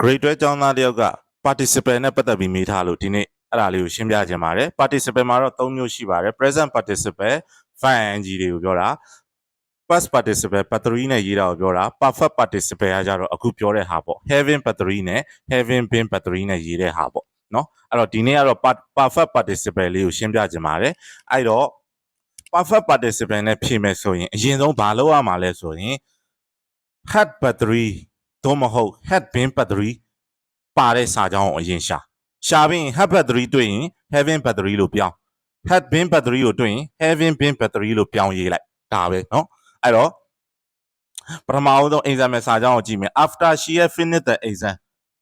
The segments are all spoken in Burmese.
grade 12ကျောင်းသားတယောက်က participant နဲ့ပတ်သက်ပြီးမေးထားလို့ဒီနေ့အဲ့ဒါလေးကိုရှင်းပြခြင်းပါတယ် participant မှာတော့၃မျိုးရှိပါတယ် present participant fine ing တွေကိုပြောတာ past participle part 3နဲ့ရေးတာကိုပြောတာ perfect participle ကကြတော့အခုပြောတဲ့ဟာပေါ့ having part 3နဲ့ having been part 3နဲ့ရေးတဲ့ဟာပေါ့เนาะအဲ့တော့ဒီနေ့ကတော့ part- perfect participle လေးကိုရှင်းပြခြင်းပါတယ်အဲ့တော့ perfect participle နဲ့ဖြည့်မယ်ဆိုရင်အရင်ဆုံးဘာလုပ်ရမှာလဲဆိုရင် had part 3 သို့မဟုတ် had been part 3ပါတဲ့စာကြောင်းကိုအရင်ရှာရှာပြီးရင် had part 3တွေ့ရင် having part 3လို့ပြောင်း had been part 3ကိုတွေ့ရင် having been part 3လို့ပြောင်းရေးလိုက်ဒါပဲเนาะ အဲ့တော့ပထမအဆုံး exam ရဲ့စာကြောင်းကိုကြည့်မယ် after she had finished the exam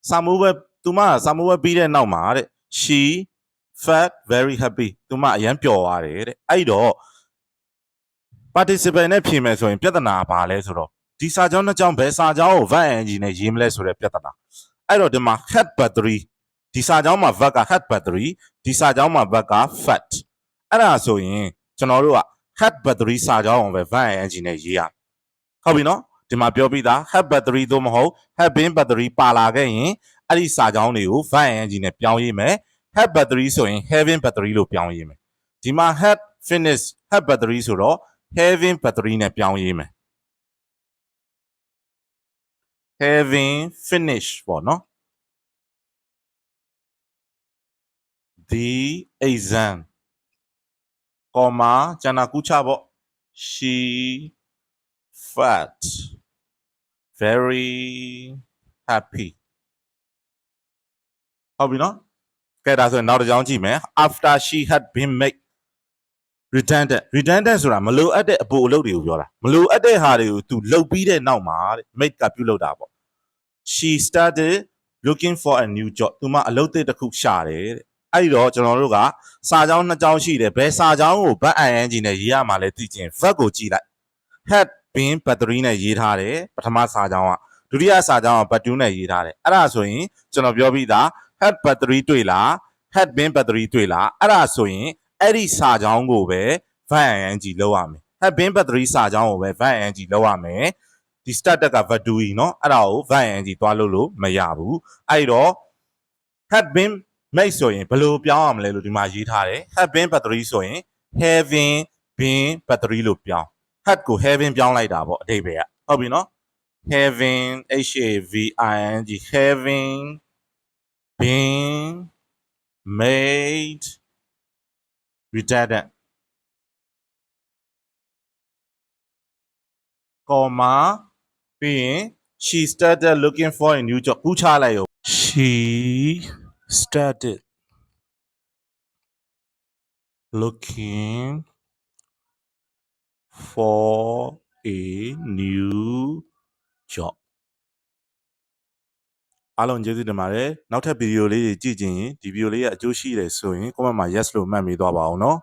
စာမိုးပဲသူမကစာမိုးပဲပြီးတဲ့နောက်မှာတဲ့ she felt very happy သူမအရန်ပျော်သွားတယ်တဲ့အဲ့တော့ participant နဲ့ဖြေမယ်ဆိုရင်ပြဿနာကဘာလဲဆိုတော့ ဒီစာကြောင်းနှစ်ကြောင်းဘယ်စာကြောင်းကို verb ing နဲ့ရေးမလဲဆိုတဲ့ပြဿနာအဲ့တော့ဒီမှာ had but 3ဒီစာကြောင်းမှာ verb က had but 3ဒီစာကြောင်းမှာ verb က fat အဲ့ဒါဆိုရင်ကျွန်တော်တို့က had but 3စာကြောင်းကိုပဲ verb ing နဲ့ရေးရမယ်ဟုတ်ပြီနော်ဒီမှာပြောပြီးသား had but 3သို့မဟုတ် had been but 3ပါလာခဲ့ရင်အဲ့ဒီစာကြောင်းတွေကို verb ing နဲ့ပြောင်းရေးမယ် had but 3ဆိုရင် having but 3လို့ပြောင်းရေးမယ်ဒီမှာ had finish had but 3ဆိုတော့ having but 3နဲ့ပြောင်းရေးမယ် having finished ပေါ့နော် the exam comma ကျန်တာကူးချပေါ့ she felt very happy ဟုတ်ပြီနော်ကဲဒါဆိုရင်နောက်တစ်ကြောင်းကြည့်မယ် after she had been made redundant redundant ဆိုတာမလိုအပ်တဲ့အပိုအလုပ်တွေကိုပြောတာမလိုအပ်တဲ့ဟာတွေကို तू လုပ်ပြီးတဲ့နောက်မှာတဲ့ make ကပြုလုပ်တာပေါ့ she started looking for a new job သူမအလုပ်သစ်တစ်ခုရှာတယ်တဲ့အဲ့ဒီတော့ကျွန်တော်တို့ကစာကြောင်းနှစ်ကြောင်းရှိတယ်ဘယ်စာကြောင်းကို verb ing နဲ့ရေးရမှာလဲသိချင် verb ကိုကြည့်လိုက် had been but 3နဲ့ရေးထားတယ်ပထမစာကြောင်းကဒုတိယစာကြောင်းက but 2နဲ့ရေးထားတယ်အဲ့ဒါဆိုရင်ကျွန်တော်ပြောပြီးသား had but 3တွေ့လား had been but 3တွေ့လားအဲ့ဒါဆိုရင် အဲ့ဒီစာကြောင်းကိုပဲ verb ing လောက်ရမယ် had been but 3စာကြောင်းကိုပဲ verb ing လောက်ရမယ်ဒီ start က verb 2ကြီးเนาะအဲ့ဒါကို verb ing သွားလို့လို့မရဘူးအဲ့တော့ had been made ဆိုရင်ဘယ်လိုပြောင်းရမလဲလို့ဒီမှာရေးထားတယ် had been but 3ဆိုရင် having been but 3လို့ပြောင်း had ကို having ပြောင်းလိုက်တာပေါ့အတိတ်ပဲကဟုတ်ပြီနော် having h a v i n g having been made redundant comma ပြီးရင် she started looking for a new job ကူးချလိုက်ရော she started looking for a new job အားလုံးကျေးဇူးတင်ပါတယ်နောက်ထပ်ဗီဒီယိုလေးတွေကြည့်ကြရင်ဒီဗီဒီယိုလေးကအကျိုးရှိတယ်ဆိုရင် comment မှာ yes လို့မှတ်မိသွားပါအောင်နော်